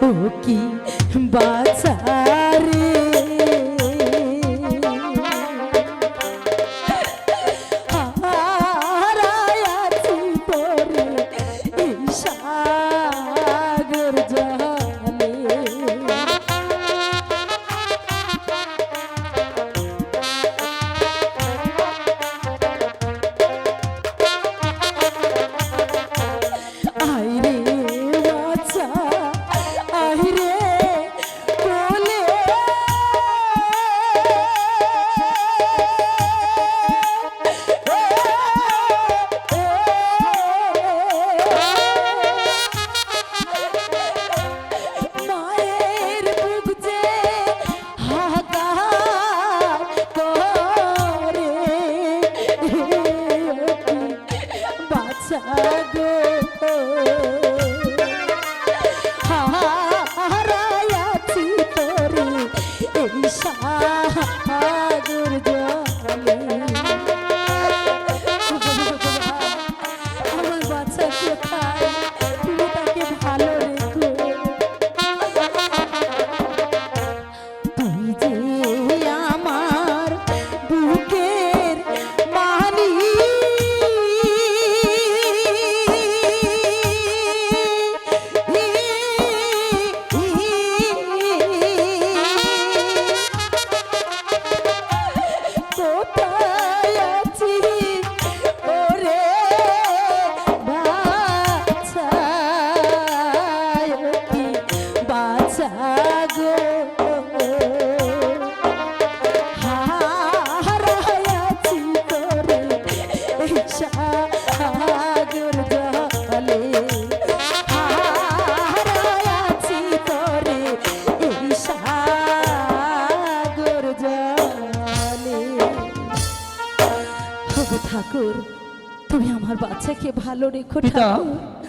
ও কি? বাছা ঠাকুর তুমি আমার বাচ্চাকে ভালো রেখো ঠাকুর।